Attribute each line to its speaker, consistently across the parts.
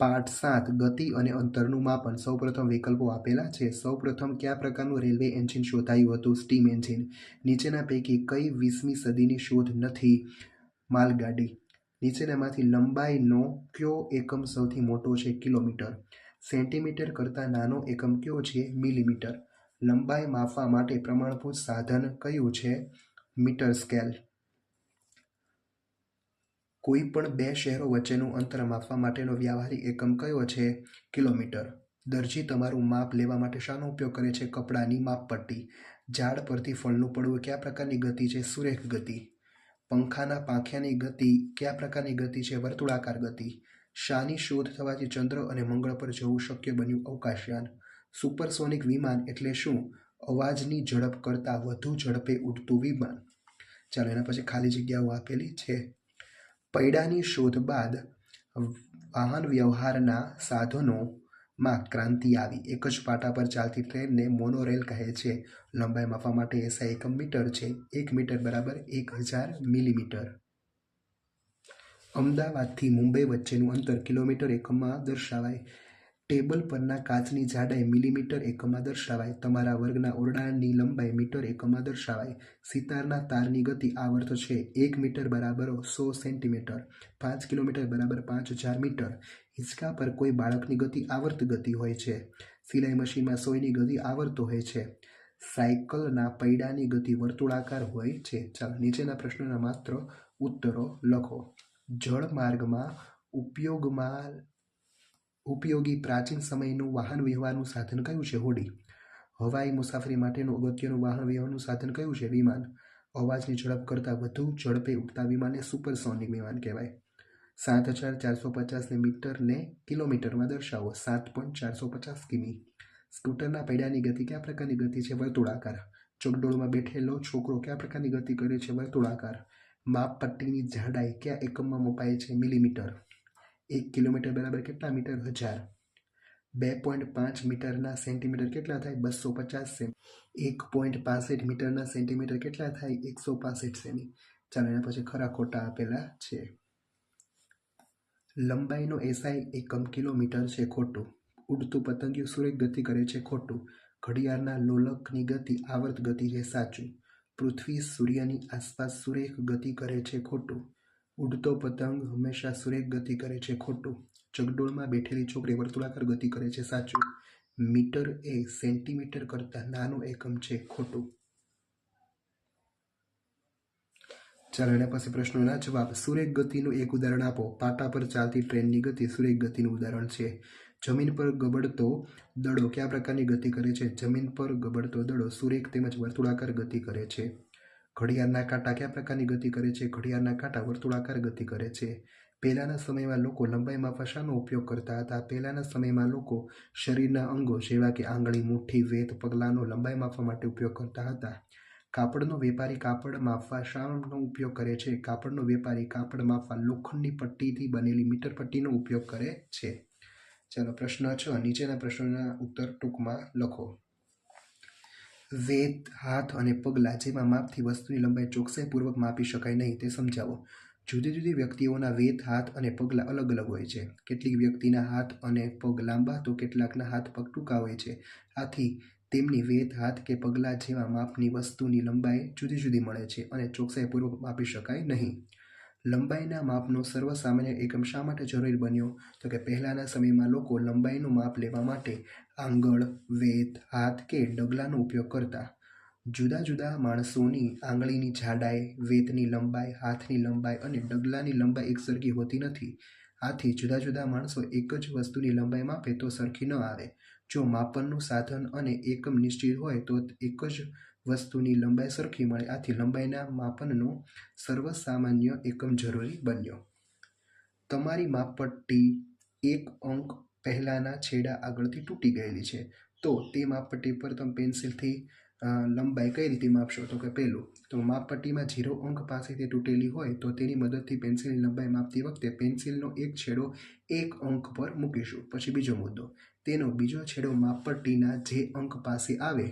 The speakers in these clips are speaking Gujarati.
Speaker 1: પાઠ સાત, ગતિ અને અંતરનું માપન. સૌપ્રથમ વિકલ્પો આપેલા છે. સૌપ્રથમ કયા પ્રકારનું રેલવે એન્જિન શોધાયું હતું? Steam engine. નીચેના પૈકી કઈ વીસમી સદીની શોધ નથી? માલગાડી. નીચેનામાંથી લંબાઈનો કયો એકમ સૌથી મોટો છે? કિલોમીટર. સેન્ટીમીટર કરતાં નાનો એકમ કયો છે? મિલીમીટર. લંબાઈ માપવા માટે પ્રમાણભૂત સાધન કયું છે? Metre scale. કોઈ પણ બે શહેરો વચ્ચેનું અંતર માપવા માટેનો વ્યવહારિક એકમ કયો છે? કિલોમીટર. દરજી, તમારું માપ લેવા માટે શાનો ઉપયોગ કરે છે કપડાની માપપટ્ટી ઝાડ પરથી ફળનું પડવું કયા પ્રકારની ગતિ છે? સુરેખ ગતિ. પંખાના પાંખિયાની ગતિ કયા પ્રકારની ગતિ છે? વર્તુળાકાર ગતિ. શાની શોધ થવાથી ચંદ્ર અને મંગળ પર જવું શક્ય બન્યું અવકાશયાન. સુપરસોનિક વિમાન એટલે શું? અવાજની ઝડપ કરતાં વધુ ઝડપે ઉડતું વિમાન. ચાલો, એના પછી ખાલી જગ્યાઓ આપેલી છે. પૈડાની શોધ બાદ વાહન વ્યવહારના સાધનોમાં ક્રાંતિ આવી. એક જ પાટા પર ચાલતી ટ્રેનને મોનોરેલ કહે છે. લંબાઈ માપવા માટે એસઆઈ એકમ મીટર છે. એક મીટર બરાબર એક હજાર મિલીમીટર. અમદાવાદથી મુંબઈ વચ્ચેનું અંતર કિલોમીટર એકમમાં દર્શાવાય. ટેબલ પરના કાચની જાડાઈ મિલીમીટર એકમમાં દર્શાવાય. તમારા વર્ગના ઓરડાની લંબાઈ મીટર એકમમાં દર્શાવાય. સિતારના તારની ગતિ આવર્ત છે એક મીટર બરાબર સો સેન્ટીમીટર. પાંચ કિલોમીટર બરાબર પાંચ હજાર મીટર. હિંચકા પર કોઈ બાળકની ગતિ આવર્ત ગતિ હોય છે. સિલાઈ મશીનમાં સોયની ગતિ આવર્ત હોય છે. સાયકલના પૈડાની ગતિ વર્તુળાકાર હોય છે. ચાલો, નીચેના પ્રશ્નોના માત્ર ઉત્તરો લખો. જળમાર્ગમાં ઉપયોગમાં ઉપયોગી પ્રાચીન સમયનું વાહન વ્યવહારનું સાધન કયું છે? હોડી. હવાઈ મુસાફરી માટેનું અગત્યનું વાહન વ્યવહારનું સાધન કયું છે? વિમાન. અવાજની ઝડપ કરતાં વધુ ઝડપે ઉડતા વિમાનને સુપરસોનિક વિમાન કહેવાય. સાત હજાર ચારસો પચાસને મીટરને કિલોમીટરમાં દર્શાવો. સાત પોઈન્ટ ચારસો પચાસ કિમી. સ્કૂટરના પૈડાની ગતિ કયા પ્રકારની ગતિ છે? વર્તુળાકાર. ચોકડોળમાં બેઠેલો છોકરો કયા પ્રકારની ગતિ કરે છે? વર્તુળાકાર. માપ પટ્ટીની જાડાઈ કયા એકમમાં મપાય છે? મિલીમીટર. એક કિલોમીટર બરાબર કેટલા મીટર? હજાર. બે પોઈન્ટ પાંચ મીટરના સેન્ટીમીટર કેટલા થાય? બસો પચાસ સેમી. એક પોઈન્ટ પાસઠ મીટરના સેન્ટીમીટર કેટલા થાય? એકસો પાસઠ સેમી. ચાલો, એના પછી ખરા ખોટા આપેલા છે. લંબાઈનો એસઆઈ એકમ કિલોમીટર છે ખોટું. ઉડતું પતંગિયું સુરેખ ગતિ કરે છે ખોટું. ઘડિયાળના લોલકની ગતિ, આવર્ત ગતિ છે સાચું. પૃથ્વી સૂર્યની આસપાસ સુરેખ ગતિ કરે છે ખોટું. ઉડતો પતંગ હંમેશા સુરેખ ગતિ કરે છે, ખોટું. ચગડોળમાં બેઠેલી છોકરી વર્તુળાકાર ગતિ કરે છે, સાચું. મીટર એ સેન્ટીમીટર કરતાં નાનું એકમ છે, ખોટું. ચાલો એના પછી પ્રશ્નોના જવાબ. સુરેખ ગતિનું એક ઉદાહરણ આપો. પાટા પર ચાલતી ટ્રેનની ગતિ સુરેખ ગતિનું ઉદાહરણ છે. જમીન પર ગબડતો દડો કયા પ્રકારની ગતિ કરે છે? જમીન પર ગબડતો દડો સુરેખ તેમજ વર્તુળાકાર ગતિ કરે છે. ઘડિયાળના કાંટા કયા પ્રકારની ગતિ કરે છે? ઘડિયાળના કાંટા વર્તુળાકાર ગતિ કરે છે. પહેલાંના સમયમાં લોકો લંબાઈ માપવા શાનો ઉપયોગ કરતા હતા. પહેલાંના સમયમાં લોકો શરીરના અંગો જેવા કે આંગળી, મુઠ્ઠી, વેત, પગલાંનો લંબાઈ માપવા માટે ઉપયોગ કરતા હતા. કાપડનો વેપારી કાપડ માપવા શાનો ઉપયોગ કરે છે. કાપડનો વેપારી કાપડ માપવા લોખંડની પટ્ટીથી બનેલી મીટર પટ્ટીનો ઉપયોગ કરે છે. ચાલો પ્રશ્ન છ, નીચેના પ્રશ્નોના ઉત્તર ટૂંકમાં લખો. વેત હાથ અને પગલાં જેમાં માપથી વસ્તુની લંબાઈ ચોકસાઈપૂર્વક માપી શકાય નહીં, તે સમજાવો. જુદી જુદી વ્યક્તિઓના વેદ, હાથ અને પગલાં અલગ અલગ હોય છે. કેટલીક વ્યક્તિના હાથ અને પગ લાંબા તો કેટલાકના હાથ પગ ટૂંકા હોય છે. આથી તેમની વેદ, હાથ કે પગલાં જેવા માપની વસ્તુની લંબાઈ જુદી જુદી મળે છે અને ચોકસાઈપૂર્વક માપી શકાય નહીં. લંબાઈના માપનો સર્વસામાન્ય એકમ શા માટે જરૂરી બન્યો? તો કે પહેલાંના સમયમાં લોકો લંબાઈનું માપ લેવા માટે આંગળ, વેત, હાથ કે ડગલાનો ઉપયોગ કરતા. જુદા જુદા માણસોની આંગળીની જાડાઈ, વેતની લંબાઈ, હાથની લંબાઈ અને ડગલાની લંબાઈ એકસરખી હોતી નથી. આથી જુદા જુદા માણસો એક જ વસ્તુની લંબાઈ માપે તો સરખી ન આવે. જો માપનનું સાધન અને એકમ નિશ્ચિત હોય તો એક જ વસ્તુની લંબાઈ સરખી મળે. આથી લંબાઈના માપનનો સર્વસામાન્ય એકમ જરૂરી બન્યો. તમારી માપપટ્ટી એક અંક પહેલાંના છેડા આગળથી તૂટી ગયેલી છે. તો તે માપપટ્ટી પર તમે પેન્સિલથી લંબાઈ કઈ રીતે માપશો? તો કે પહેલું તો માપપટ્ટીમાં ઝીરો અંક પાસેથી તૂટેલી હોય તો તેની મદદથી પેન્સિલની લંબાઈ માપતી વખતે પેન્સિલનો એક છેડો એક અંક પર મૂકીશું. પછી બીજો મુદ્દો. તેનો બીજો છેડો માપપટ્ટીના જે અંક પાસે આવે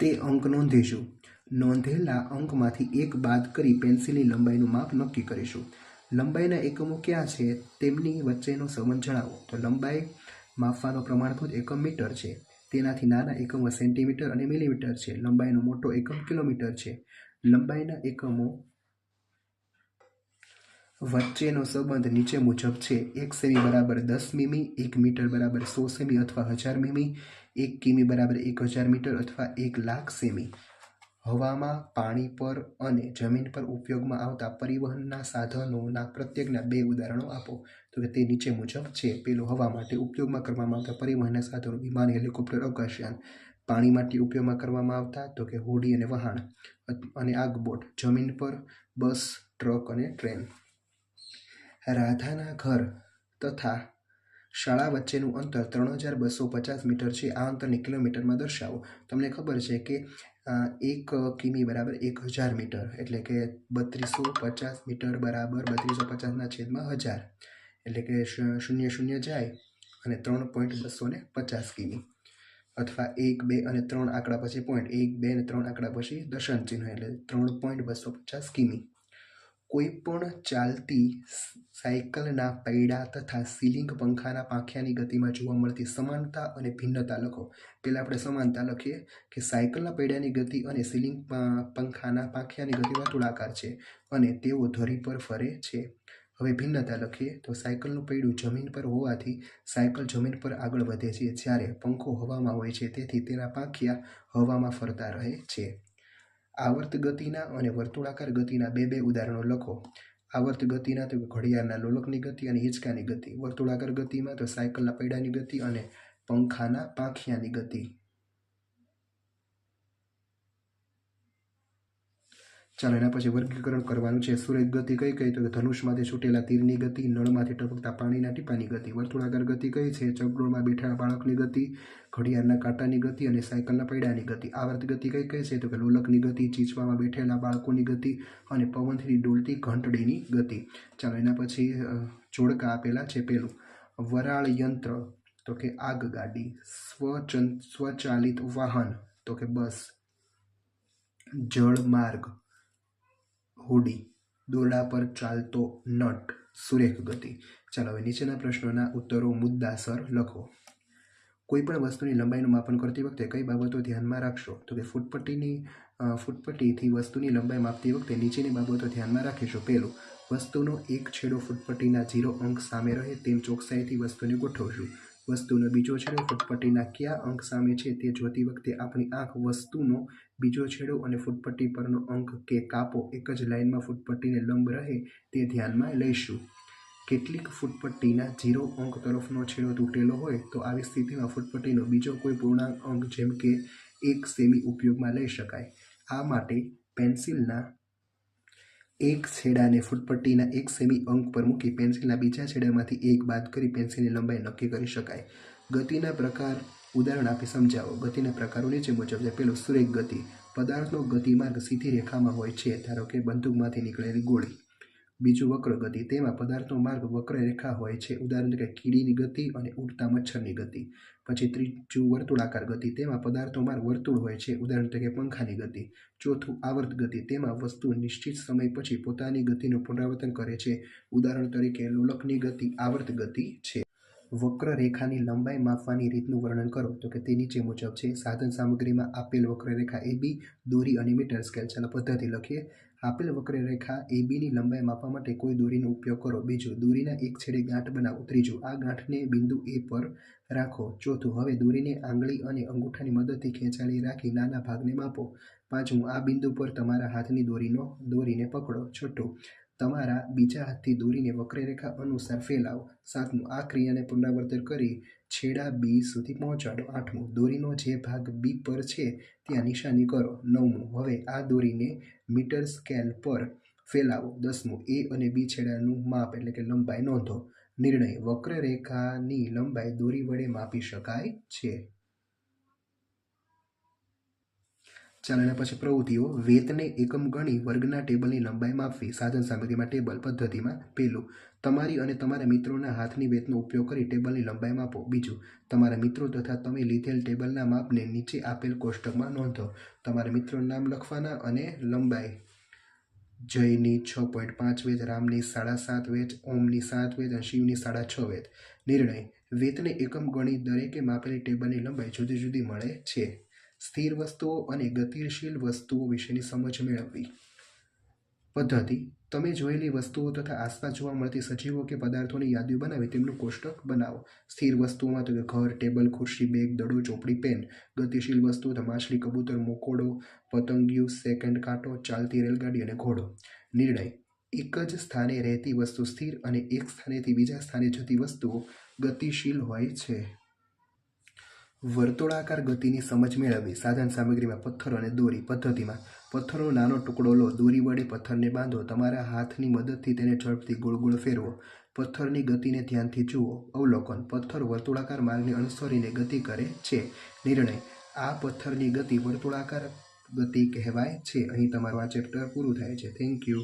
Speaker 1: તે અંક નોંધીશું. નોંધેલા અંકમાંથી એક બાદ કરી પેન્સિલની લંબાઈનું માપ નક્કી કરીશું. લંબાઈના એકમો ક્યાં છે? તેમની વચ્ચેનો સંબંધ જણાવો. તો લંબાઈ માપવાનો પ્રમાણભૂત એકમ મીટર છે. તેનાથી નાના એકમો સેન્ટીમીટર અને મિલીમીટર છે. લંબાઈનો મોટો એકમ કિલોમીટર છે. લંબાઈના એકમો વચ્ચેનો સંબંધ નીચે મુજબ છે. એક સેમી બરાબર દસ મીમી, એક મીટર બરાબર સો સેમી અથવા હજાર મીમી એક કિમી બરાબર એક હજાર મીટર અથવા એક લાખ સેમી. હવામાં પાણી પર અને જમીન પર ઉપયોગમાં આવતા પરિવહનના સાધનોના પ્રત્યેકના બે ઉદાહરણો આપો. તો કે તે નીચે મુજબ છે. પેલું હવા માટે ઉપયોગમાં કરવામાં આવતા પરિવહનના સાધનો, વિમાન, હેલિકોપ્ટર અવકાશયાન પાણી માટે ઉપયોગમાં કરવામાં આવતા, તો કે હોડી અને વહાણ. અને આગબોટ, જમીન પર બસ, ટ્રક અને ટ્રેન. રાધાના ઘર તથા શાળા વચ્ચેનું અંતર ત્રણ હજાર બસો પચાસ મીટર છે. આ અંતરને કિલોમીટરમાં દર્શાવો. તમને ખબર છે કે એક કિમી બરાબર એક હજાર મીટર એટલે કે બત્રીસો પચાસ મીટર બરાબર બત્રીસો પચાસના છેદમાં હજાર એટલે કે શૂન્ય શૂન્ય જાય અને ત્રણ પોઈન્ટ બસો ને પચાસ કિમી અથવા એક, બે અને ત્રણ આંકડા પછી પોઈન્ટ એક, બે અને ત્રણ આંકડા પછી દર્શન ચિહ્ન એટલે ત્રણ પોઈન્ટ બસો પચાસ કિમી. કોઈ પણ ચાલતી સાયકલના પૈડા તથા સીલિંગ પંખાના પાંખિયાની ગતિમાં જોવા મળતી સમાનતા અને ભિન્નતા લખો. પહેલાં આપણે સમાનતા લખીએ કે સાયકલના પૈડાની ગતિ અને સીલિંગ પંખાના પાંખિયાની ગતિમાં તુળાકાર છે અને તેઓ ધરી પર ફરે છે. હવે ભિન્નતા લખીએ તો સાયકલનું પૈડું જમીન પર હોવાથી સાયકલ જમીન પર આગળ વધે છે. જ્યારે પંખો હવામાં હોય છે, તેથી તેના પાંખિયા હવામાં ફરતા રહે છે. આવર્ત ગતિના અને વર્તુળાકાર ગતિના બે બે ઉદાહરણો લખો. આવર્ત ગતિના તો ઘડિયાળના લોલકની ગતિ અને હિંચકાની ગતિ. વર્તુળાકાર ગતિમાં તો સાયકલના પૈડાની ગતિ અને પંખાના પાંખિયાની ગતિ. ચાલો એના પછી વર્ગીકરણ કરવાનું છે. સૂરજ ગતિ કઈ કઈ? તો ધનુષમાંથી છૂટેલા તીરની ગતિ, નળમાંથી ટપકતા પાણીના ટીપાની ગતિ, વર્તુળાકાર ગતિ કઈ છે? ચકડોળમાં બેઠેલા બાળકની ગતિ, ઘડિયાળના કાંટાની ગતિ અને સાયકલના પૈડાની ગતિ. આવર્ત ગતિ કઈ કઈ છે? તો કે લોલકની ગતિ, ચીચવામાં બેઠેલા બાળકોની ગતિ અને પવનથી ડોલતી ઘંટડીની ગતિ. ચાલો એના પછી જોડકા આપેલા છે પેલું. વરાળ યંત્ર, તો કે આગગાડી સ્વચન, સ્વચાલિત વાહન, તો કે બસ. જળમાર્ગ. હોડી, દોરડા પર ચાલતો નટ, સુરેખ ગતિ. ચાલો હવે નીચેના પ્રશ્નોના ઉત્તરો મુદ્દાસર લખો. કોઈપણ વસ્તુની લંબાઈનું માપન કરતી વખતે કઈ બાબતો ધ્યાનમાં રાખશો? તો કે ફૂટપટ્ટીની ફૂટપટ્ટીથી વસ્તુની લંબાઈ માપતી વખતે નીચેની બાબતો ધ્યાનમાં રાખીશું. પહેલું, વસ્તુનો એક છેડો ફૂટપટ્ટીના ઝીરો અંક સામે રહે તેમ ચોકસાઈથી વસ્તુને ગોઠવશું. વસ્તુનો બીજો છેડો ફૂટપટ્ટીના કયા અંક સામે છે. તે જોતી વખતે આપણી આંખ વસ્તુનો બીજો છેડો અને ફૂટપટ્ટી પરનો અંક કે કાપો એક જ લાઇનમાં ફૂટપટ્ટીને લંબ રહે તે ધ્યાનમાં લઈશું. કેટલીક ફૂટપટ્ટીના ઝીરો અંક તરફનો છેડો તૂટેલો હોય તો આવી સ્થિતિમાં ફૂટપટ્ટીનો બીજો કોઈ પૂર્ણાંક અંક જેમ કે એક સેમી ઉપયોગમાં લઈ શકાય. આ માટે પેન્સિલના એક છેડાને ફૂટપટ્ટીના એક સેમી અંક પર મૂકી પેન્સિલના બીજા છેડામાંથી એક બાદ કરી પેન્સિલની લંબાઈ નક્કી કરી શકાય. ગતિના પ્રકાર ઉદાહરણ આપી સમજાવો. ગતિના પ્રકારો નીચે મુજબ છે. પેલું સુરેખ ગતિ. પદાર્થનો ગતિમાર્ગ સીધી રેખામાં હોય છે. ધારો કે બંદૂકમાંથી નીકળેલી ગોળી. બીજું વક્ર ગતિ. તેમાં પદાર્થનો માર્ગ વક્ર રેખા હોય છે. ઉદાહરણ તરીકે કીડીની ગતિ અને ઉડતા મચ્છરની ગતિ. પછી ત્રીજું વર્તુળાકાર ગતિ. તેમાં પદાર્થનો માર્ગ વર્તુળ હોય છે. ઉદાહરણ તરીકે પંખાની ગતિ. ચોથું આવર્ત ગતિ. તેમાં વસ્તુ નિશ્ચિત સમય પછી પોતાની ગતિનું પુનરાવર્તન કરે છે. ઉદાહરણ તરીકે લોલકની ગતિ આવર્ત ગતિ છે. વક્ર રેખાની લંબાઈ માપવાની રીતનું વર્ણન કરો. તો કે તે નીચે મુજબ છે, સાધન સામગ્રીમાં આપેલ વક્રરેખા એ બી દોરી અને મીટર સ્કેલ ચાલો પદ્ધતિ લખીએ. આપેલ વક્રરેખા એ બીની લંબાઈ માપવા માટે કોઈ દોરીનો ઉપયોગ કરો. બીજું, દોરીના એક છેડે ગાંઠ બનાવો. ત્રીજું, આ ગાંઠને બિંદુ એ પર રાખો. ચોથું, હવે દોરીને આંગળી અને અંગૂઠાની મદદથી ખેંચાડી રાખી નાના ભાગને માપો. પાંચમું, આ બિંદુ પર તમારા હાથની દોરીનો, દોરીને પકડો. છઠ્ઠું તમારા બીજા હાથથી દોરીને વક્રરેખા અનુસાર ફેલાવો. સાતમું, આ ક્રિયાને પુનરાવર્તન કરી છેડા બી સુધી પહોંચાડો. આઠમું, દોરીનો જે ભાગ બી પર છે ત્યાં નિશાની કરો. નવમું, હવે આ દોરીને મીટર સ્કેલ પર ફેલાવો. દસમું, એ અને બી છેડાનું માપ એટલે કે લંબાઈ નોંધો. નિર્ણય, વક્રરેખાની લંબાઈ દોરી વડે માપી શકાય છે. ચાલો પછી પ્રવૃત્તિઓ વેતને એકમ ગણી વર્ગના ટેબલની લંબાઈ માપવી, સાધન સામગ્રીમાં ટેબલ પદ્ધતિમાં પહેલું તમારી અને તમારા મિત્રોના હાથની વેતનો ઉપયોગ કરી ટેબલની લંબાઈ માપો. બીજું, તમારા મિત્રો તથા તમે લીધેલ ટેબલના માપને નીચે આપેલ કોષ્ટકમાં નોંધો. તમારા મિત્રોનું નામ લખવાના અને લંબાઈ. જયની છ પોઈન્ટ પાંચ વેદ રામની સાડા સાત વેદ ઓમની સાત વેદ અને શિવની સાડા છ વેદ નિર્ણય, વેતને એકમ ગણી દરેકે માપેલી ટેબલની લંબાઈ જુદી જુદી મળે છે. સ્થિર વસ્તુઓ અને ગતિશીલ વસ્તુઓ વિશેની સમજ મેળવવી. પદ્ધતિ. તમે જોયેલી વસ્તુઓ તથા આસપાસ જોવા મળતી સજીવો કે પદાર્થોની યાદીઓ બનાવી તેમનું કોષ્ટક બનાવો. સ્થિર વસ્તુઓમાં તો કે ઘર, ટેબલ, ખુરશી, બેગ, દડો, ચોપડી, પેન. ગતિશીલ વસ્તુઓ તો માછલી, કબૂતર, મોકોડો, પતંગિયું, સેકન્ડ કાંટો, ચાલતી રેલગાડી અને ઘોડો. નિર્ણય. એક જ સ્થાને રહેતી વસ્તુ સ્થિર અને એક સ્થાનેથી બીજા સ્થાને જતી વસ્તુઓ ગતિશીલ હોય છે. વર્તુળાકાર ગતિની સમજ મેળવવી, સાધન સામગ્રીમાં પથ્થર અને દોરી પદ્ધતિમાં. પથ્થરનો નાનો ટુકડો લો, દોરી વડે પથ્થરને બાંધો, તમારા હાથની મદદથી તેને ઝડપથી ગોળ ગોળ ફેરવો. પથ્થરની ગતિને ધ્યાનથી જુઓ. અવલોકન, પથ્થર વર્તુળાકાર માર્ગને અનુસરીને ગતિ કરે છે. નિર્ણય, આ પથ્થરની ગતિ વર્તુળાકાર ગતિ કહેવાય છે. અહીં તમારું આ ચેપ્ટર પૂરું થાય છે. Thank you.